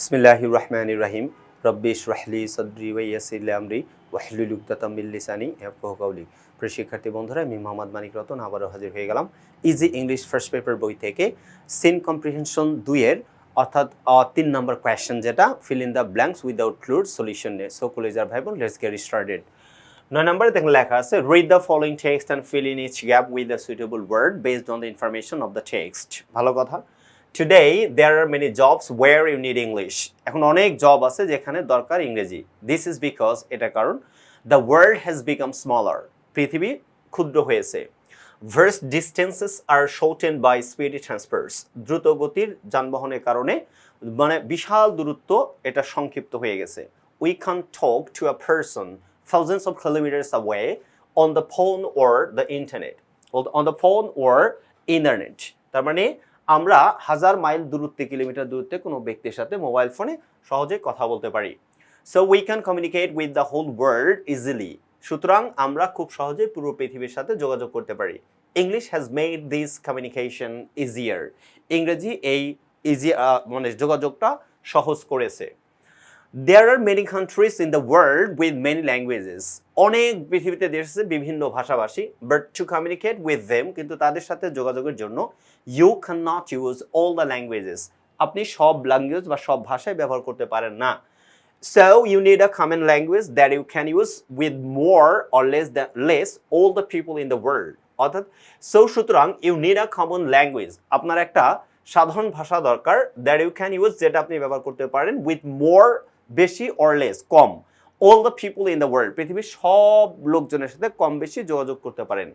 বিসমিল্লাহির রহমানির রাহিম রব্বিশ রাহলি সদরি ওয়াইয়াসিল আমরি ওয়াহলুল উকতাতাম লিসানি ইয়াফকাহু কাওলি প্রিয় শিক্ষার্থী বন্ধুরা, আমি মোহাম্মদ মানিক রতন আবারও হাজির হয়ে গেলাম ইজি ইংলিশ ফার্স্ট পেপার বই থেকে সিন কম্প্রিহেনশন দুইয়ের, অর্থাৎ তিন নম্বর কোয়েশ্চেন যেটা fill in the blanks without clued solution so কলেজার ভাই বোন লেটস গেট স্টার্টেড নয় নম্বরে দেখেন লেখা আছে read the following text and fill in each gap with the suitable word based on the information of the text ভালো কথা। Today there are many jobs where you need English এখন অনেক job আছে যেখানে দরকার ইংরেজি। দিস ইজ বিকজ এটা কারণ the world has become smaller পৃথিবী ক্ষুদ্র হয়েছে। Verse distances are shorten by speedy transfers দ্রুত গতির যানবাহনের কারণে মানে বিশাল দূরত্ব এটা সংক্ষিপ্ত হয়ে গেছে। We can talk to a person thousands of kilometers away on the phone or the internet on the phone or internet তার মানে আমরা হাজার মাইল দূরত্বে, কিলোমিটার দূরত্বে কোনো ব্যক্তির সাথে মোবাইল ফোনে সহজে কথা বলতে পারি। So we can communicate with the whole world easily সুতরাং আমরা খুব সহজে পুরো পৃথিবীর সাথে যোগাযোগ করতে পারি। English has made this communication easier ইংরেজি এই ইজি মানে যোগাযোগটা সহজ করেছে। There are many countries in the world with many languages অনেক পৃথিবীতে দেশ আছে, বিভিন্ন ভাষাভাষী but to communicate with them কিন্তু তাদের সাথে যোগাযোগের জন্য you can not use all the languages আপনি সব ল্যাঙ্গুয়েজ বা সব ভাষায় ব্যবহার করতে পারেন না। So you need a common language that you can use with more or less less all the people in the world অর্থাৎ সো সুতরাং you need a common language আপনার একটা সাধারণ ভাষা দরকার দ্যাট ইউ ক্যান ইউজ যেটা আপনি ব্যবহার করতে পারেন উইথ মোর বেশি or less com. All the people in the world পৃথিবীর সব লোকজনের সাথে কম, বেশি যোগাযোগ করতে পারেন।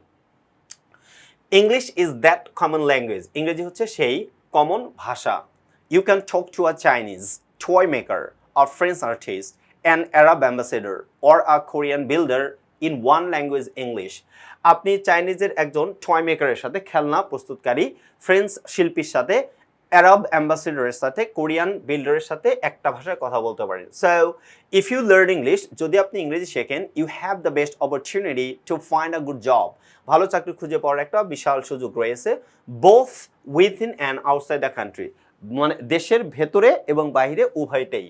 English is that common language ইংরেজি হচ্ছে সেই কমন ভাষা। You can talk to a Chinese toy maker or French artist an Arab ambassador or a Korean builder in one language English আপনি চাইনিজের একজন টয় মেকারের সাথে খেলনা প্রস্তুতকারী ফ্রেঞ্চ শিল্পীর সাথে অ্যারব অ্যাম্বাসেডরের সাথে কোরিয়ান বিল্ডারের সাথে একটা ভাষায় কথা বলতে পারেন so if you learn English যদি আপনি ইংরেজি শেখেন you have the best opportunity to find a good job ভালো চাকরি খুঁজে পাওয়ার একটা বিশাল সুযোগ রয়েছে both within and outside the country মানে দেশের ভেতরে এবং বাইরে উভয়টাই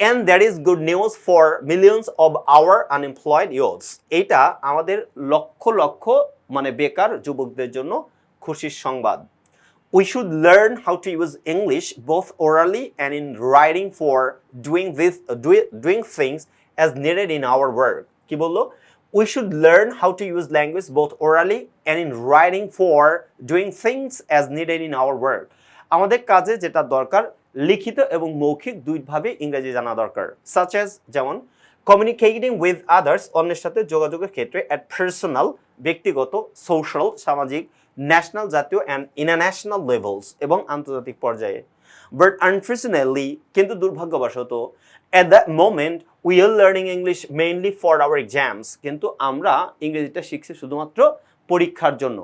and that is good news for millions of our unemployed youths এইটা আমাদের লক্ষ লক্ষ মানে বেকার যুবকদের জন্য খুশির সংবাদ। We should learn how to use English both orally and in writing for doing this uh, do- doing things as needed in our work. কি বলল? We should learn how to use language both orally and in writing for doing things as needed in our work. আমাদের কাজে যেটা দরকার লিখিত এবং মৌখিক দুইভাবে ইংরেজি জানা দরকার সাচ এজ যেমন কমিউনিকেটিং উইথ আদার্স অন্যের সাথে যোগাযোগের ক্ষেত্রে অ্যাট পার্সোনাল ব্যক্তিগত সোশ্যাল সামাজিক ন্যাশনাল জাতীয় অ্যান্ড ইন্টারন্যাশনাল লেভেলস এবং আন্তর্জাতিক পর্যায়ে। বাট আনফর্চুনেটলি কিন্তু দুর্ভাগ্যবশত at the moment we are learning English mainly for our exams কিন্তু আমরা ইংরেজিটা শিখছি শুধুমাত্র পরীক্ষার জন্য।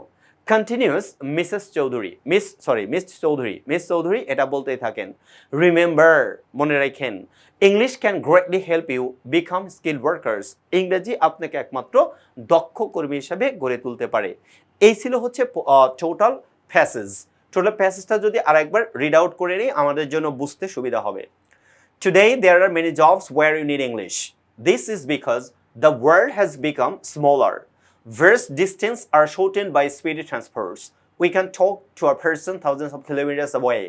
Continuous Mrs Chowdhury miss sorry miss Chowdhury miss Chowdhury এটা বলতেই থাকেন। রিমেম্বার মনে রাখেন English can greatly help you become skill workers ইংরেজি আপনাকে একমাত্র দক্ষ কর্মী হিসাবে গড়ে তুলতে পারে। এই ছিল হচ্ছে টোটাল প্যাসেজ টোটাল প্যাসেজটা যদি আরেকবার রিড আউট করে নিই আমাদের জন্য বুঝতে সুবিধা হবে Today, there are many jobs where you need English. This is because the world has become smaller. Vast distance are shortened by speedy transports. We can talk to a person thousands of kilometers away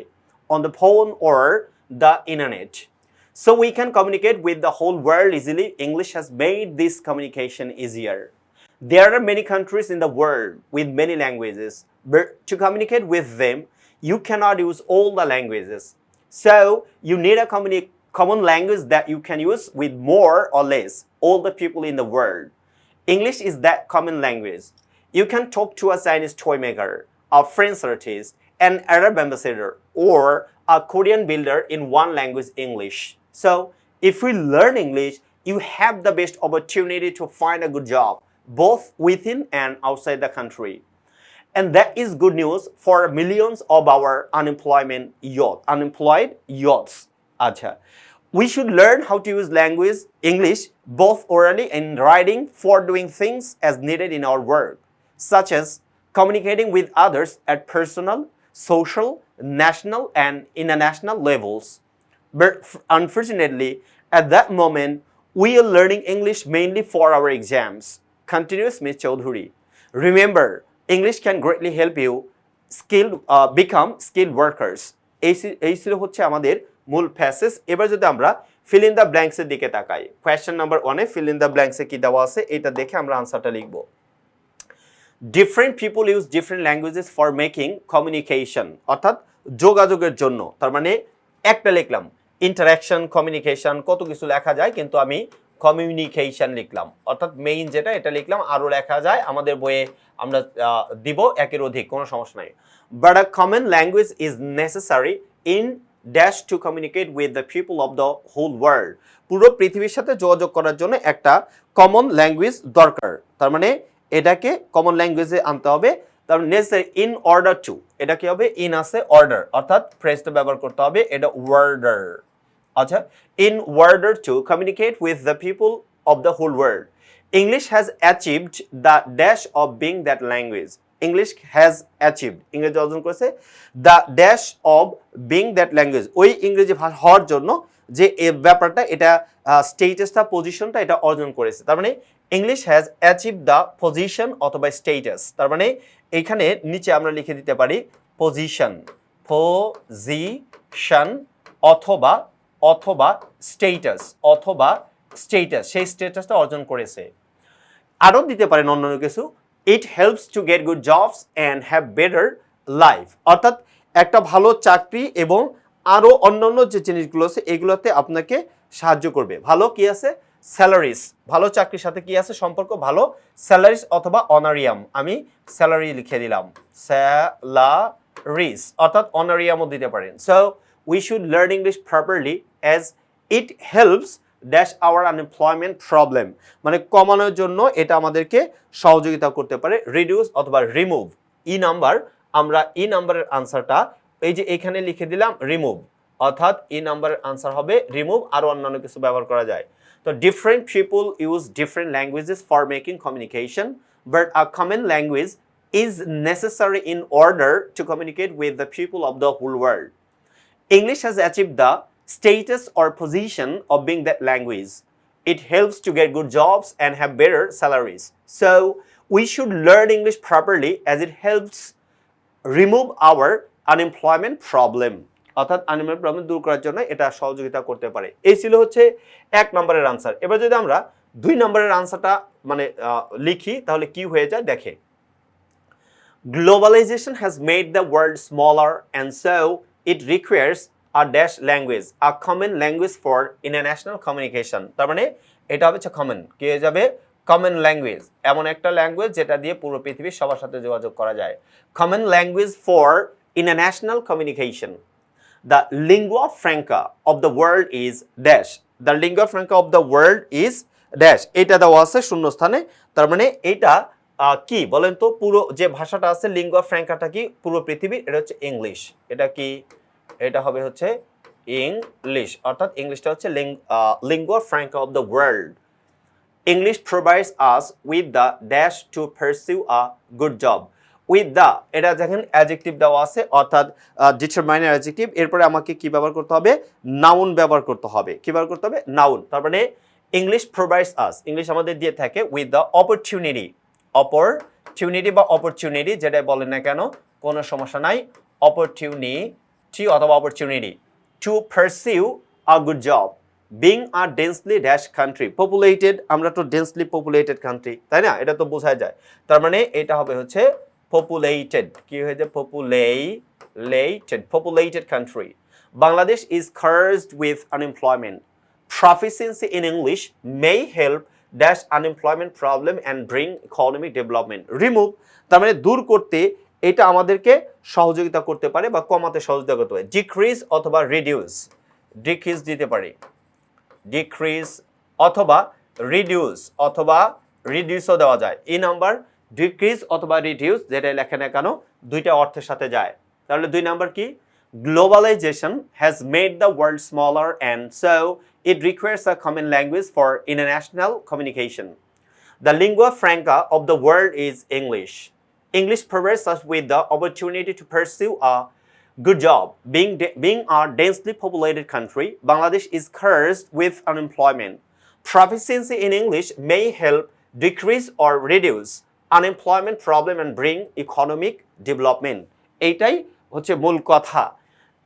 on the phone or the internet. So we can communicate with the whole world easily. English has made this communication easier. There are many countries in the world with many languages, but to communicate with them, you cannot use all the languages. So you need a communi- common language that you can use with more or less all the people in the world. English is that common language. You can talk to a Chinese toy maker, a French artist, an Arab ambassador, or a Korean builder in one language English. So if we learn English, you have the best opportunity to find a good job, both within and outside the country. And that is good news for millions of our unemployment youth, unemployed youths. Acha. We should learn how to use language, English, both orally and writing for doing things as needed in our work, such as communicating with others at personal, social, national, and international levels. But unfortunately, at that moment, we are learning English mainly for our exams. Continues Ms. Chaudhuri. Remember, English can greatly help you uh, become skilled workers. এই এই ছিল হচ্ছে আমাদের মূল passage এবার যদি আমরা fill in the ব্ল্যাঙ্কসের দিকে তাকাই কোয়েশ্চেন নাম্বার ওয়ানে ফিল ইন দ্য ব্ল্যাঙ্কসে কি দেওয়া আছে এটা দেখে আমরা আনসারটা লিখব different people use different languages for making communication অর্থাৎ যোগাযোগের জন্য তার মানে একটা লিখলাম ইন্টারাকশন কমিউনিকেশন কত কিছু লেখা যায় কিন্তু আমি কমিউনিকেশন লিখলাম। অর্থাৎ মেইন যেটা, এটা লিখলাম আরও লেখা যায়, আমাদের বইয়ে আমরা দিব, একের অধিক, কোনো সমস্যা নাই। But a common language is necessary in dash to communicate with the people of the whole world পুরো পৃথিবীর সাথে যোগাযোগ করার জন্য একটা কমন ল্যাঙ্গুয়েজ দরকার। তার মানে এটাকে কমন ল্যাঙ্গুয়েজে আনতে হবে। তার নেসেসারি ইন অর্ডার টু এটা কি হবে? ইন আছে অর্ডার অর্থাৎ ফ্রেজটা ব্যবহার করতে হবে, এটা ওয়ার্ডার আচ্ছা in order to communicate with the people of the whole world English has achieved the dash of being that language English has achieved ইংরেজি অর্জন করেছে the dash of being that language ওই ইংরেজি ভাষা হওয়ার জন্য যে ব্যাপারটা, এটা স্টেটাসটা পজিশনটা এটা অর্জন করেছে। তার মানে English has achieve the position অথবা স্টেটাস তার মানে এইখানে নিচে আমরা লিখে দিতে পারি পজিশন পজিশন অথবা অথবা স্টেটাস অথবা স্টেটাস সেই স্টেটাসটা অর্জন করেছে। আরও দিতে পারেন অন্যান্য কিছু। It helps to get good jobs and have better life অর্থাৎ একটা ভালো চাকরি এবং আরও অন্যান্য যে জিনিসগুলো আছে, এগুলোতে আপনাকে সাহায্য করবে। ভালো কি আছে? স্যালারিস ভালো চাকরির সাথে কি আছে সম্পর্ক? ভালো। স্যালারিস অথবা অনারিয়াম আমি স্যালারি লিখে দিলাম। স্যালারিস অর্থাৎ অনারিয়ামও দিতে পারেন। So we should learn English properly as it helps dash our unemployment problem মানে কমানোর জন্য এটা আমাদেরকে সহযোগিতা করতে পারে রিডিউস অথবা রিমুভ ই নাম্বার আমরা ই নাম্বারের আনসারটা এই যে এখানে লিখে দিলাম রিমুভ অর্থাৎ ই নাম্বারের আনসার হবে রিমুভ আরও অন্যান্য কিছু ব্যবহার করা যায়। তো different people use different languages for making communication but a common language is necessary in order to communicate with the people of the whole world English has achieved the status or position of being that language. It helps to get good jobs and have better salaries. So, we should learn English properly as it helps remove our unemployment problem. অর্থাৎ unemployment problem দূর করার জন্য এটা সহযোগিতা করতে পারে এই ছিল হচ্ছে এক নম্বরের আনসার এবার যদি আমরা দুই নম্বরের আনসারটা মানে লিখি তাহলে কি হয়ে যায় দেখে Globalization has made the world smaller and so it requires a dash language, a common language for international communication তার মানে এটা হবে কমন কি হয়ে যাবে? কমন ল্যাঙ্গুয়েজ এমন একটা ল্যাঙ্গুয়েজ যেটা দিয়ে পুরো পৃথিবীর সবার সাথে যোগাযোগ করা যায়। Common language for international communication the lingua franca of the world is dash the lingua franca of the world is dash এটা দেওয়া আছে শূন্যস্থানে। তার মানে এটা কি? বলেন তো পুরো যে ভাষাটা আছে লিঙ্গুয়া ফ্র্যাঙ্কাটা কি? পুরো পৃথিবীর এটা হচ্ছে ইংলিশ এটা কি? এটা হবে হচ্ছে ইংলিশ অর্থাৎ ইংলিশটা হচ্ছে lingua franca of the world English provides us with the dash to pursue a good job with the এটা দেখেন অ্যাডজেক্টিভ দেওয়া আছে, অর্থাৎ ডিটারমাইনার অ্যাডজেক্টিভ এরপরে আমাকে কি ব্যবহার করতে হবে? নাউন ব্যবহার করতে হবে। কি ব্যবহার করতে হবে? নাউন তার মানে ইংলিশ প্রোভাইডস আস ইংলিশ আমাদের দিয়ে থাকে উইথ দ্য অপরচুনিটি অপরচুনিটি বা অপরচুনিটি যেটাই বলেন না কেন, কোনো সমস্যা নাই। অপরচুনিটি অথবা opportunity to pursue a good job being a densely dash country populated আমরা তো ডেন্সলি পপুলেটেড কান্ট্রি তাই না? এটা তো বোঝা যায়। তার মানে এটা হবে হচ্ছে পপুলেটেড কি হয়ে যায়? Populated populated country Bangladesh is cursed with unemployment proficiency in English may help dash unemployment problem and bring economic development. Remove, তার মানে দূর করতে এটা আমাদেরকে সহযোগিতা করতে পারে বা কমাতে সহযোগিতা করতে পারে। ডিক্রিজ অথবা রিডিউস ডিক্রিজ দিতে পারি। ডিক্রিজ অথবা রিডিউস অথবা রিডিউসও দেওয়া যায়। এই নাম্বার ডিক্রিজ অথবা রিডিউস যেটা লেখা না কেন, দুইটা অর্থের সাথে যায়। তাহলে দুই নাম্বার কি? Globalization has made the world smaller and so it requires a common language for international communication the lingua franca of the world is English English provides us with the opportunity to pursue a Good job. Being, de- being a densely populated country, Bangladesh is cursed with unemployment. Proficiency in English may help decrease or reduce unemployment problem and bring economic development. এইটাই হচ্ছে মূল কথা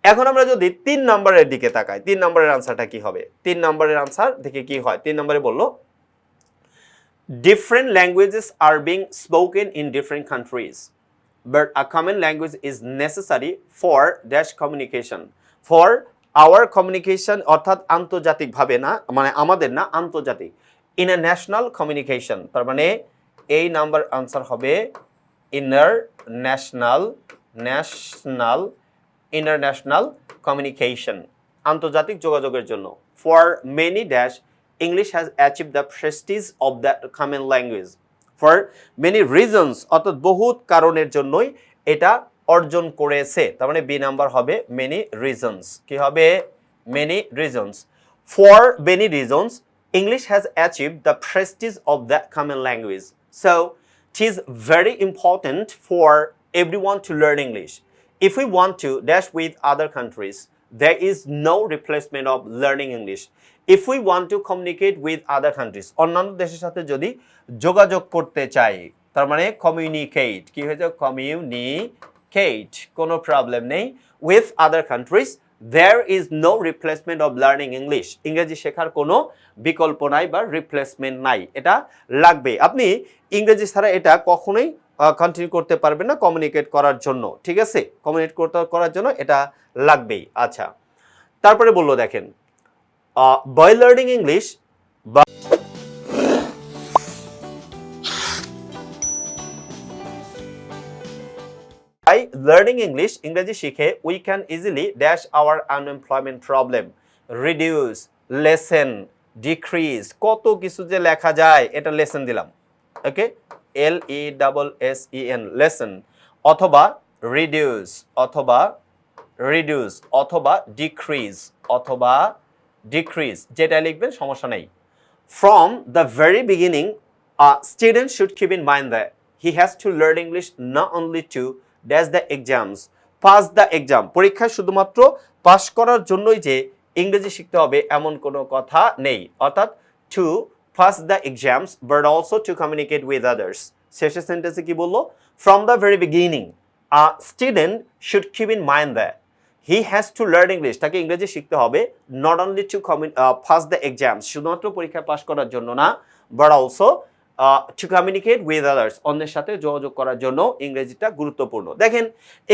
এখন আমরা যদি তিন নম্বরের দিকে তাকাই তিন নম্বরের আনসারটা কি হবে তিন নম্বরের আনসার দেখে কি হয় তিন নম্বরে বলল different languages are being spoken in different countries but a common language is necessary for dash communication for our communication অর্থাৎ আন্তর্জাতিকভাবে না মানে আমাদের না আন্তর্জাতিক ইন এ ন্যাশনাল কমিউনিকেশন তার মানে এই নাম্বার আনসার হবে international national international communication আন্তর্জাতিক যোগাযোগের জন্য for many dash English has achieve the prestige of the common language for many reasons অর্থাৎ বহুত কারণের জন্যই এটা অর্জন করেছে। তার মানে বি নাম্বার হবে মেনি রিজনস কি হবে? Many reasons for many reasons English has achieve the prestige of the common language so it is very important for everyone to learn English. If we want to dash with other countries, there is no replacement of learning English. If we want to communicate with other countries, অন্যান্য দেশের সাথে যদি যোগাযোগ করতে চাই তার মানে communicate কি হয়েছে? কমিউনিকেট কোনো প্রবলেম নেই। With other countries there is no replacement of learning English ইংরেজি শেখার কোনো বিকল্প নাই বা রিপ্লেসমেন্ট নাই। এটা লাগবে। আপনি ইংরেজি ছাড়া এটা কখনোই কন্টিনিউ করতে পারবেন না কমিউনিকেট করার জন্য, ঠিক আছে? কমিউনিকেট করতে, করার জন্য এটা লাগবেই। আচ্ছা তারপরে বলল দেখেন by learning English by learning English ইংরেজি শিখে we can easily dash our unemployment problem reduce lessen decrease কত কিছু যে লেখা যায়, এটা লেসেন দিলাম। Okay L E double S E N lesson অথবা রিডিউস অথবা রিডিউস অথবা ডিক্রিজ অথবা ডিক্রিজ যেটা লিখবেন সমস্যা নেই the very beginning, a student should keep in mind that he has to learn English not only to dash the exams, pass the exam. পরীক্ষায় শুধুমাত্র পাস করার জন্যই যে ইংরেজি শিখতে হবে এমন কোনো কথা নেই অর্থাৎ to pass the exams but also to communicate with others শেষের সেন্টেন্সে কি বলল? From the very beginning a student should keep in mind the he has to learn English তাকে ইংরেজি শিখতে হবে not only to first the exams শুধুমাত্র পরীক্ষা পাস করার জন্য না but also to communicate with others অন্যের সাথে যোগাযোগ করার জন্য ইংরেজিটা গুরুত্বপূর্ণ। দেখেন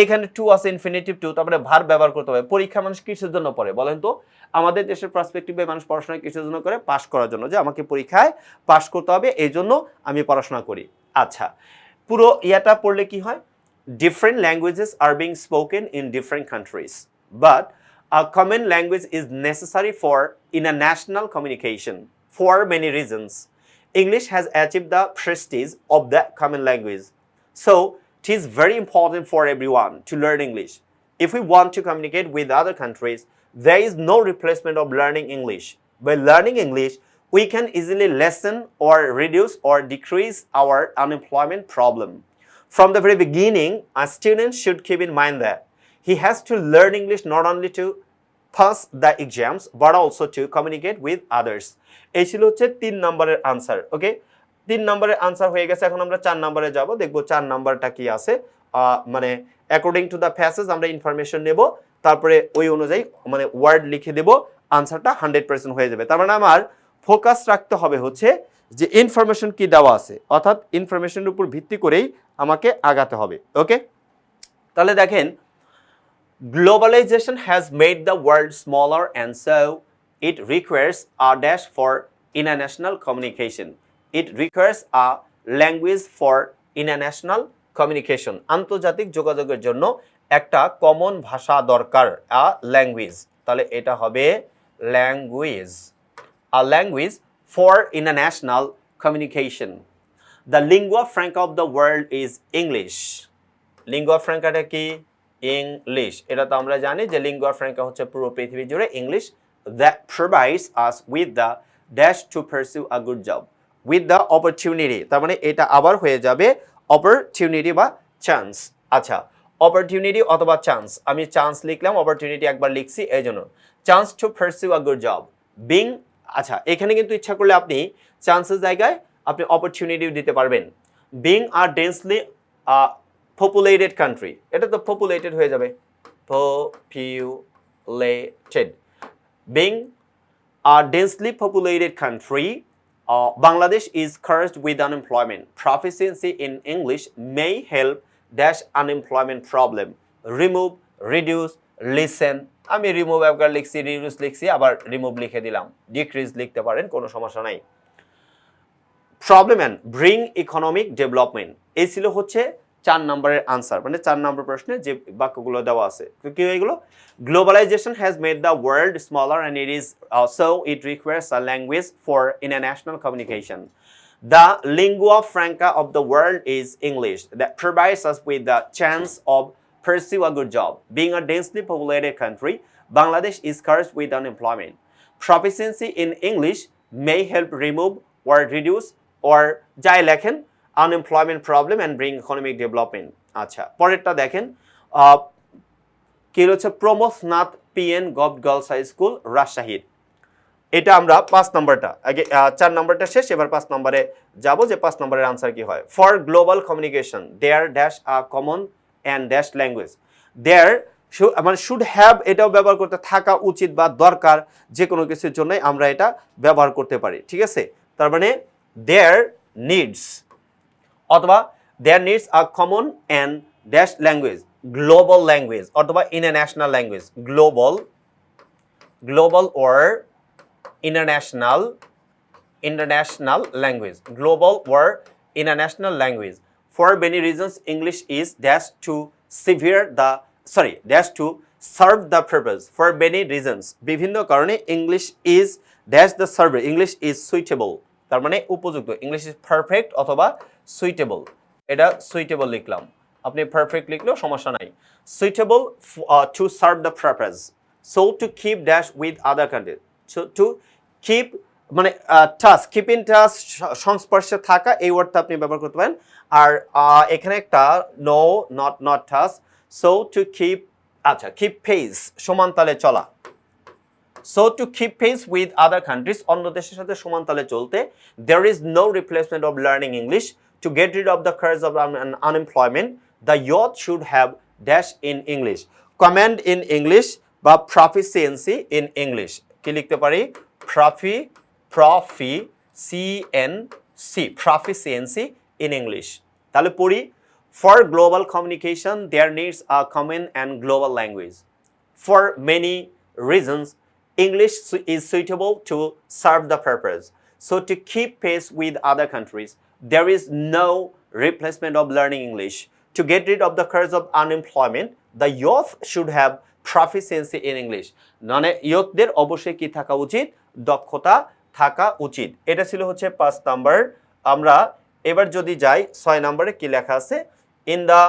এখানে টু আছে ইনফিনিটিভ টু তারপরে ভার ব্যবহার করতে হবে। পরীক্ষা মানুষ কিসের জন্য পড়ে বলেন তো? আমাদের দেশের পার্সপেক্টিভে মানুষ পড়াশোনা কিসের জন্য করে? পাশ করার জন্য যে আমাকে পরীক্ষায় পাশ করতে হবে এই জন্য আমি পড়াশোনা করি। আচ্ছা পুরো ইয়াটা পড়লে কি হয়? Different different languages are being spoken in different countries, but a common language is necessary for international communication for many reasons. English has achieved the prestige of the common language. So, it is very important for everyone to learn English. If we want to communicate with other countries, there is no replacement of learning English. By learning English, we can easily lessen or reduce or decrease our unemployment problem. From the very beginning, a student should keep in mind that he has to learn English not only to pass the exams but also to communicate with others. এই ছিল হচ্ছে তিন নম্বরের answer okay তিন নম্বরের answer হয়ে গেছে, এখন আমরা চার নম্বরে যাব, দেখব চার নাম্বারটা কি আছে। মানে অ্যাকর্ডিং টু দ্য প্যাসেজ আমরা ইনফরমেশন নেব, তারপরে ওই অনুযায়ী মানে ওয়ার্ড লিখে দেব আনসারটা হান্ড্রেড পার্সেন্ট হয়ে যাবে। তার মানে আমার ফোকাস রাখতে হবে হচ্ছে যে ইনফরমেশন কি দেওয়া আছে, অর্থাৎ ইনফরমেশনের উপর ভিত্তি করেই আমাকে আগাতে হবে ওকে তাহলে দেখেন globalization has made the world smaller and so it requires a dash for international communication it requires a language for international communication আন্তর্জাতিক যোগাযোগের জন্য একটা কমন ভাষা দরকার আ ল্যাঙ্গুয়েজ তাহলে এটা হবে language a language for international communication. The lingua franca of the world is English. Lingua ফ্র্যাঙ্কাটা কি ইংলিশ এটা তো আমরা জানি যে লিঙ্গুয়া ফ্র্যাঙ্কা হচ্ছে পুরো পৃথিবী জুড়ে English that provides us with the dash to pursue a good job with the opportunity তার মানে এটা আবার হয়ে যাবে অপরচুনিটি বা চান্স আচ্ছা অপরচুনিটি অথবা চান্স আমি চান্স লিখলাম অপরচুনিটি একবার লিখছি এই জন্য chance to pursue a good job being আচ্ছা এখানে কিন্তু ইচ্ছা করলে আপনি চান্সের জায়গায় আপনি অপরচুনিটিও দিতে পারবেন। Being are densely populated country এটা তো পপুলেটেড হয়ে যাবে। Populated being R densely populated country Bangladesh is cursed with unemployment proficiency in English may help dash unemployment problem remove reduce lessen আমি রিমুভ একবার লিখছি রিডিউস লিখছি, আবার রিমুভ লিখে দিলাম। ডিক্রিজ লিখতে পারেন, কোনো সমস্যা নাই। Problem and bring economic development এই ছিল হচ্ছে চার নম্বরের আনসার মানে চার নম্বর প্রশ্নে যে বাক্যগুলো দেওয়া আছে তো কি এগুলো globalization has made the world smaller and it is so it requires a language for international communication The lingua franca of the world is English that provides us with the chance of pursue a good job. Being a densely populated country, Bangladesh is cursed with unemployment. Proficiency in English may help remove or reduce যাই লেখেন problem and bring economic development. আচ্ছা পরেরটা দেখেন কি হচ্ছে Pramathanath PN govt girls high school রাজশাহীর এটা আমরা পাঁচ নম্বরটা, আগে চার নম্বরটা শেষ, এবার পাঁচ নম্বরে যাব যে পাঁচ নম্বরের আনসার কি হয়। For global communication there dash a common and dash language there মানে শুড হ্যাভ এটাও ব্যবহার করতে থাকা উচিত বা দরকার যে কোনো কিছুর জন্যই আমরা এটা ব্যবহার করতে পারি, ঠিক আছে? তার মানে দেয়ার নিডস অথবা there needs a common and dash language global language অথবা international language global global or international international language global or international language for many reasons English is dash to severe the sorry dash to serve the purpose for many reasons বিভিন্ন কারণে English is dash the serve English is suitable তার মানে উপযুক্ত English is perfect অথবা suitable এটা suitable লিখলাম। আপনি perfect লিখলেও সমস্যা নাই। Suitable to serve the purpose so to keep dash with other country to keep মানে টাচ কিপ ইন টাচ সংস্পর্শে থাকা এই ওয়ার্ডটা আপনি ব্যবহার করতে পারেন। আর এখানে একটা no not not touch so to keep আচ্ছা কিপ ফেস সমান তালে চলা। So to keep pace with other countries অন্য দেশের সাথে সমান তালে চলতে। There is no replacement of learning English to get rid of the curse of unemployment the youth should have dash in English command in English বা proficiency in English কি লিখতে পারি? Profi profi C N C proficiency in English তাহলে পড়ি for global communication there needs a common and global language For many reasons, English su- is suitable to serve the purpose. So, to keep pace with other countries, there is no replacement of learning English. To get rid of the curse of unemployment, the youth should have proficiency in English. মানে ইয়তদের অবশ্যই কি থাকা উচিত দক্ষতা থাকা উচিত এটা ছিল হচ্ছে পাঁচ নাম্বার আমরা এবার যদি যাই ছয় নম্বরে কি লেখা আছে in the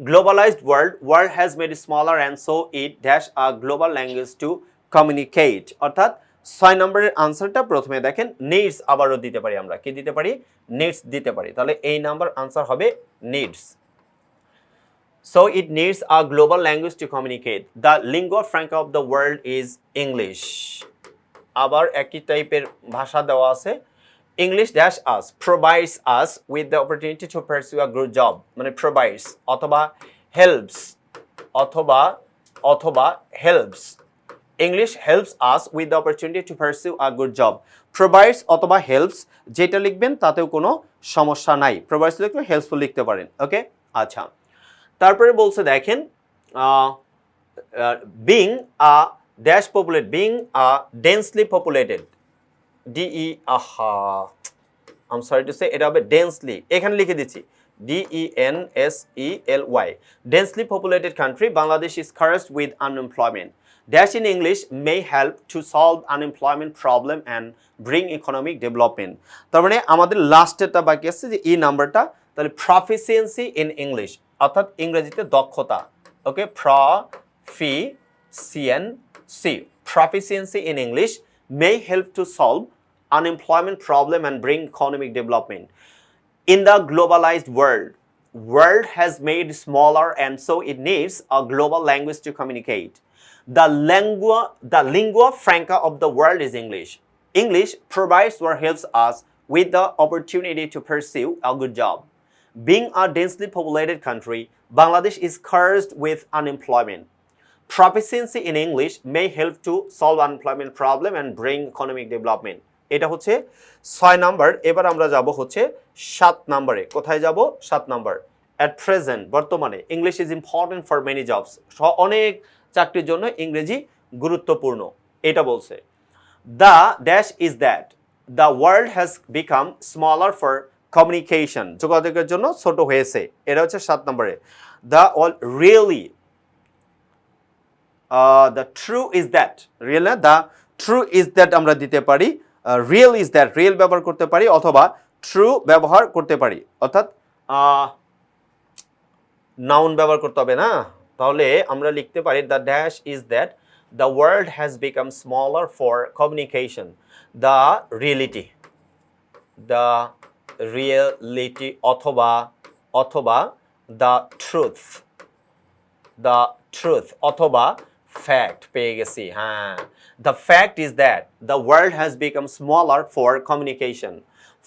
globalized world world has made it smaller and so it dash a global language to communicate অর্থাৎ ছয় নম্বরের আনসারটা প্রথমে দেখেন নিডস আবারও দিতে পারি আমরা। কি দিতে পারি? নিডস দিতে পারি। তাহলে এই নাম্বার আনসার হবে needs So, it needs a global language to communicate. The lingua franca of the world is English. আবার একই টাইপের ভাষা দেওয়া আছে। English dash us provides us with the opportunity to pursue a good job মানে provides অথবা helps অথবা অথবা helps English helps us with the opportunity to pursue a good job provides অথবা হেল্পস যেটা লিখবেন তাতেও কোনো সমস্যা নাই। প্রোভাইডস লিখলে হেল্পফুল লিখতে পারেন ওকে আচ্ছা। তারপরে বলছে, দেখেন being a dash populate being a densely populated D E আহা আম সরি টু সে এটা হবে ডেন্সলি এখানে লিখে দিচ্ছি D E N S E L Y densely populated country Bangladesh is cursed with unemployment Dash in English may help to solve unemployment problem and bring economic development. তারপরে মানে আমাদের লাস্টেরটা বাকি আছে যে এই নাম্বারটা তাহলে প্রফিসিয়েন্সি ইন ইংলিশ অর্থাৎ ইংরেজিতে দক্ষতা okay pro fi C N C proficiency in English may help to solve unemployment problem and bring economic development in the globalized world world has made smaller and so it needs a global language to communicate The lingua, the lingua franca of the world is English. English provides or helps us with the opportunity to pursue a good job. Being a densely populated country, Bangladesh is cursed with unemployment. Proficiency in English may help to solve unemployment problem and bring economic development. এটা হচ্ছে ছয় number এবার আমরা যাব হচ্ছে সাত নাম্বারে কোথায় যাব সাত নাম্বার অ্যাট প্রেজেন্ট বর্তমানে English is important for many jobs অনেক চাকরির জন্য ইংরেজি গুরুত্বপূর্ণ। এটা বলছে the dash is that the world has become smaller for communication যোগাযোগের জন্য ছোট হয়েছে, এটা হচ্ছে সাত নম্বরে। The all really the true is that real না? দ্য ট্রু ইজ দ্যাট আমরা দিতে পারি রিয়েল ইজ দ্যাট রিয়েল ব্যবহার করতে পারি অথবা ট্রু ব্যবহার করতে পারি। অর্থাৎ নাউন ব্যবহার করতে হবে না? তাহলে আমরা লিখতে পারি the dash is that the world has become smaller for communication the reality the reality অথবা অথবা দ্য ট্রুথ দ্য ট্রুথ অথবা ফ্যাক্ট পেয়ে গেছি হ্যাঁ। The fact is that the world has become smaller for communication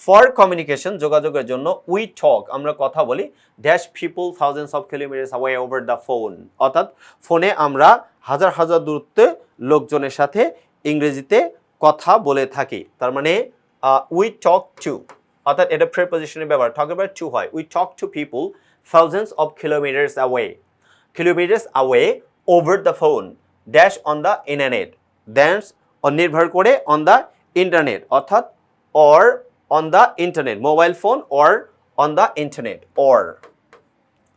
for communication যোগাযোগের জন্য we talk আমরা কথা বলি dash people thousands of kilometres away over the phone অর্থাৎ ফোনে আমরা হাজার হাজার দূরত্বে লোকজনের সাথে ইংরেজিতে কথা বলে থাকি। তার মানে উই টক টু অর্থাৎ এটা প্রেপোজিশনের ব্যবহার টক এবার টু হয়। We talk to people thousands of kilometres away kilometres away over the phone dash on the internet dance নির্ভর করে অন দ্য ইন্টারনেট অর্থাৎ or on the internet mobile phone or on the internet or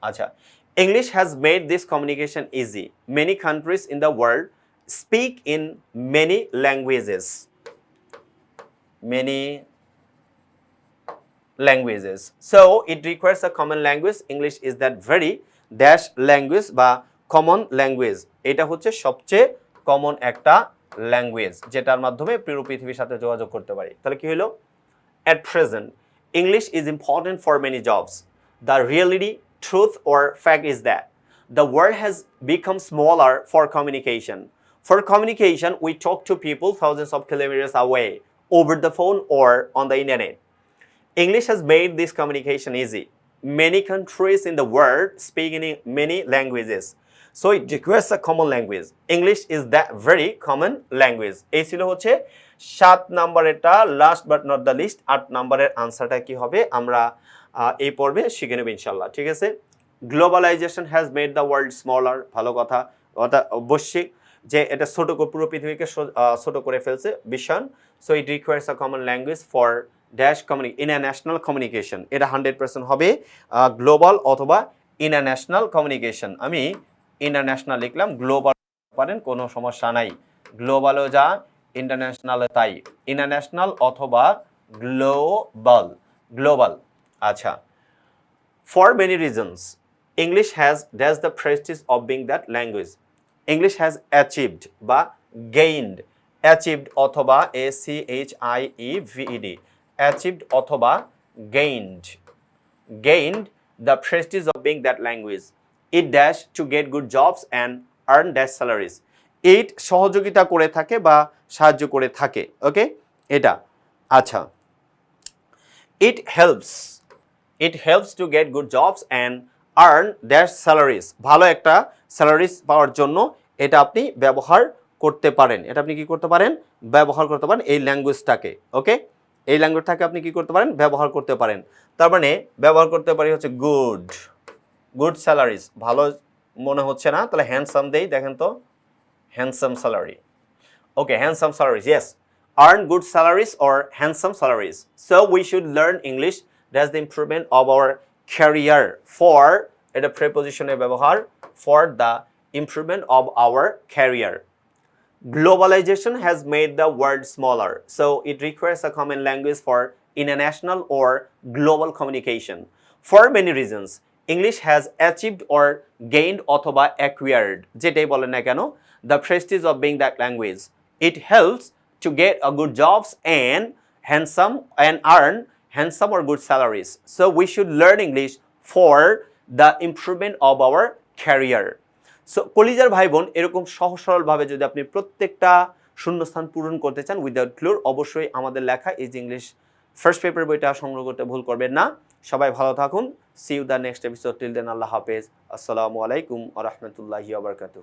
আচ্ছা English has made this communication easy many countries in the world speak in many languages many languages so it requires a common language English is that very dash language বা common language এটা হচ্ছে সবচেয়ে common একটা language যেটার মাধ্যমে পৃথিবীর সাথে যোগাযোগ করতে পারি। তাহলে কি হলো? at present english is important for many jobs the reality truth or fact is that the world has become smaller for communication for communication we talk to people thousands of kilometers away over the phone or on the internet English has made this communication easy. Many countries in the world speak in many languages. So it requires a common language. English is that very common language. এই ছিল হচ্ছে সাত নাম্বারেরটা last but not the least আট নাম্বারের আনসারটা কি হবে? আমরা এই পর্বে শিখে নেব ইনশাল্লাহ ঠিক আছে? Globalization has made the world smaller ভালো কথা, অর্থাৎ বৈশ্বিক যে এটা ছোট পুরো পৃথিবীকে ছোট করে ফেলছে বিশ্বায়ন so it requires a common language for dash communi international communication এটা হান্ড্রেড পার্সেন্ট হবে গ্লোবাল অথবা ইন্টারন্যাশনাল কমিউনিকেশন আমি ইন্টারন্যাশনাল লিখলাম গ্লোবাল পারেন, কোনো সমস্যা নাই। গ্লোবালও যা ইন্টারন্যাশনাল তাই ইন্টারন্যাশনাল অথবা গ্লোবাল গ্লোবাল আচ্ছা For many reasons, English has that's the prestige of being that language. English has achieved বা gained achieved অথবা h i e v e d achieved অথবা gained gained the prestige of being that language. It dash to get good jobs and earn dash salaries. It সহযোগিতা করে থাকে বা সাহায্য করে থাকে, ওকে? এটা আচ্ছা। It helps it helps to get good jobs and earn their salaries ভালো একটা স্যালারিজ পাওয়ার জন্য এটা আপনি ব্যবহার করতে পারেন। এটা আপনি কি করতে পারেন? ব্যবহার করতে পারেন এই ল্যাঙ্গুয়েজটাকে ওকে? এই ল্যাঙ্গুয়েজটাকে আপনি কি করতে পারেন? ব্যবহার করতে পারেন। তার মানে ব্যবহার করতে পারি হচ্ছে গুড গুড স্যালারিজ ভালো মনে হচ্ছে না? তাহলে হ্যান্ডসাম দেই, দেখেন তো। Handsome salary Okay, handsome salaries. Yes, earn good salaries or handsome salaries. So we should learn English. That's the improvement of our career. For এটা preposition এর ব্যবহার for the improvement of our career. Globalization has made the world smaller, so it requires a common language for international or global communication. For many reasons, English has achieved or gained অথবা acquired যেটাই বলেন না কেন the prestige of being that language. It helps to get a good jobs and handsome, and earn handsome or good salaries. So we should learn English for the improvement of our career so কলিজার ভাই বোন এরকম সহজ সরলভাবে যদি আপনি প্রত্যেকটা শূন্যস্থান পূরণ করতে চান উইদাউট ক্লোর অবশ্যই আমাদের লেখা ইজ ইংলিশ ফার্স্ট পেপার বইটা সংগ্রহ করতে ভুল করবেন না। সবাই ভালো থাকুন। See you the next episode till then আল্লাহ হাফেজ। আসসালামু আলাইকুম আ রহমতুল্লাহি আবরকাতু